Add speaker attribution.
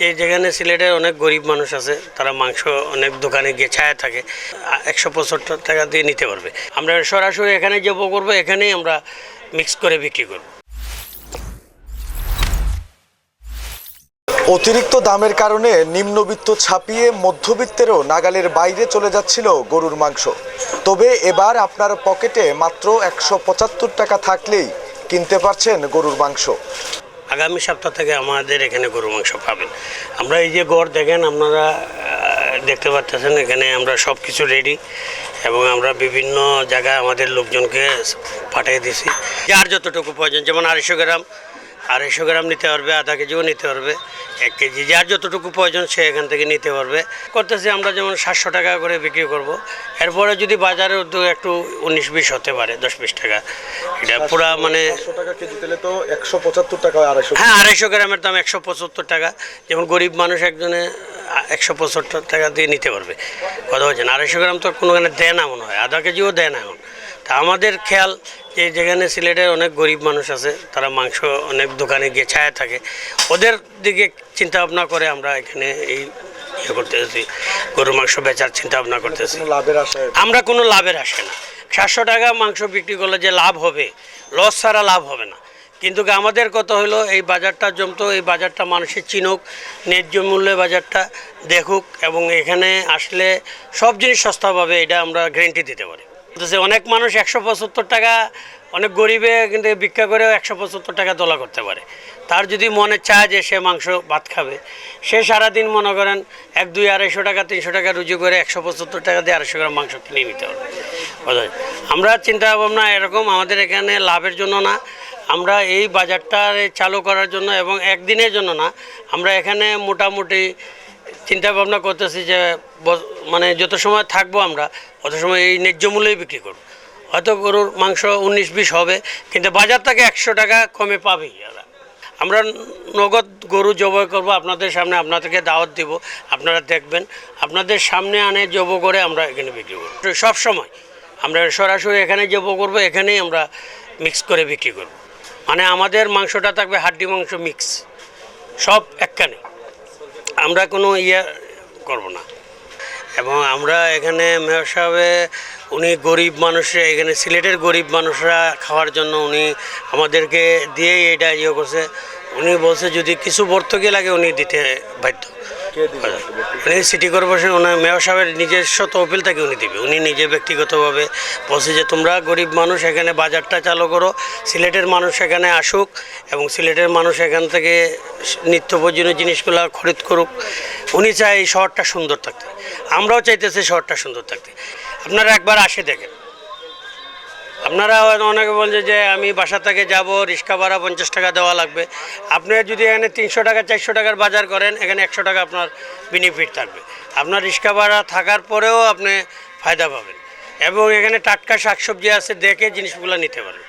Speaker 1: যে যেখানে সিলেটের অনেক গরিব মানুষ আছে, তারা মাংস অনেক দোকানে গিয়ে ছায়া থাকে, একশো পঁচাত্তর টাকা দিয়ে নিতে পারবে। আমরা সরাসরি এখানে যে করব, এখানেই আমরা মিক্স করে বিক্রি করব।
Speaker 2: অতিরিক্ত দামের কারণে নিম্নবিত্ত ছাপিয়ে মধ্যবিত্তেরও নাগালের বাইরে চলে যাচ্ছিল গরুর মাংস। তবে এবার আপনার পকেটে মাত্র একশো পঁচাত্তর টাকা থাকলেই কিনতে পারছেন গরুর মাংস।
Speaker 1: আগামী সপ্তাহ থেকে আমাদের এখানে গরু মাংস পাবেন। আমরা এই যে গড় দেখেন, আপনারা দেখতে পাচ্ছেন, এখানে আমরা সব কিছু রেডি এবং আমরা বিভিন্ন জায়গায় আমাদের লোকজনকে পাঠিয়ে দিছি যার যতটুকু প্রয়োজন, যেমন আড়াইশো গ্রাম আড়াইশো গ্রাম নিতে পারবে আধা কেজিও নিতে পারবে। এক কেজি যার যতটুকু প্রয়োজন সে এখান থেকে নিতে পারবে। করতেছি আমরা যেমন সাতশো টাকা করে বিক্রি করব। এরপরে যদি বাজারে উদ্যোগ একটু উনিশ বিশ হতে পারে দশ বিশ টাকা। এটা পুরা মানে
Speaker 2: পাঁচশো টাকা কেজি তো একশো পঁচাত্তর টাকা আড়াইশো
Speaker 1: হ্যাঁ আড়াইশো গ্রামের দাম একশো পঁচাত্তর টাকা। যেমন গরিব মানুষ একজনে একশো পঁচাত্তর টাকা দিয়ে নিতে পারবে। কথা বলছেন আড়াইশো গ্রাম তো কোনোখানে দেয় না মনে হয় আধা কেজিও দেয় না এখন। তা আমাদের খেয়াল যে যেখানে সিলেটের অনেক গরিব মানুষ আছে তারা মাংস অনেক দোকানে গিয়ে ছায়া থাকে। ওদের দিকে চিন্তা ভাবনা করে আমরা এখানে এই ইয়ে করতেছি গরুর মাংস বেচার চিন্তা ভাবনা করতেছি। আমরা কোনো লাভের আসে না। সাতশো টাকা মাংস বিক্রি করলে যে লাভ হবে লস ছাড়া লাভ হবে না। কিন্তু আমাদের কত হলো এই বাজারটা জমতো এই বাজারটা মানুষের চিনুক ন্যায্য মূল্যে বাজারটা দেখুক এবং এখানে আসলে সব জিনিস সস্তা পাবে এটা আমরা গ্যারেন্টি দিতে পারি। অনেক মানুষ একশো পঁচাত্তর টাকা, অনেক গরিবে কিন্তু ভিক্ষা করেও একশো পঁচাত্তর টাকা তোলা করতে পারে। তার যদি মনে চায় যে সে মাংস ভাত খাবে, সে সারাদিন মনে করেন এক, দুই, আড়াইশো টাকা, তিনশো টাকা রুজু করে একশো পঁচাত্তর টাকা দিয়ে আড়াইশো গ্রাম মাংস কিনে নিতে হবে। আমরা চিন্তা ভাবনা এরকম, আমাদের এখানে লাভের জন্য না, আমরা এই বাজারটা চালু করার জন্য এবং একদিনের জন্য না, আমরা এখানে মোটামুটি চিন্তা ভাবনা করতেছি যে মানে যত সময় থাকব আমরা, অত সময় এই ন্যায্য মূল্যেই বিক্রি করব। হয়তো গরুর মাংস উনিশ, বিশ হবে, কিন্তু বাজার থেকে একশো টাকা কমে পাবেই আমরা। নগদ গরু জবাই করব, আপনাদের সামনে আপনাদেরকে দাওয়াত দিব, আপনারা দেখবেন। আপনাদের সামনে আনে জব করে আমরা এখানে বিক্রি করব। সব সময় আমরা সরাসরি এখানে জব করব, এখানেই আমরা মিক্স করে বিক্রি করব। মানে আমাদের মাংসটা থাকবে হাড্ডি মাংস মিক্স সব একখানে। আমরা কোনো ইয়ে করব না। এবং আমরা এখানে মেয়র সাহেবে উনি গরিব মানুষরা এখানে সিলেটের গরিব মানুষরা খাওয়ার জন্য উনি আমাদেরকে দিয়েই এটা ইয়ে করছে। উনি বলছে যদি কিছু ভর্তুকি লাগে উনি দিতে বাধ্য। উনি সিটি কর্পোরেশন ওনার মেয়র সাহেবের নিজস্ব তহবিল থেকে উনি দিবে। উনি নিজে ব্যক্তিগতভাবে বলছে যে তোমরা গরিব মানুষ এখানে বাজারটা চালু করো। সিলেটের মানুষ এখানে আসুক এবং সিলেটের মানুষ এখান থেকে নিত্য প্রয়োজনীয় জিনিসগুলো খরিদ করুক। উনি চায় এই শহরটা সুন্দর থাকতে। আমরাও চাইতেছি শহরটা সুন্দর থাকতে। আপনারা একবার আসে দেখেন। আপনারা অনেকে বলছে যে আমি বাসা থেকে যাব, রিক্সা ভাড়া পঞ্চাশ টাকা দেওয়া লাগবে। আপনি যদি এখানে তিনশো টাকা, চারশো টাকার বাজার করেন, এখানে একশো টাকা আপনার বেনিফিট থাকবে। আপনার রিক্সা ভাড়া থাকার পরেও আপনি ফায়দা পাবেন। এবং এখানে টাটকা শাকসবজি আছে, দেখে জিনিসগুলো নিতে পারেন।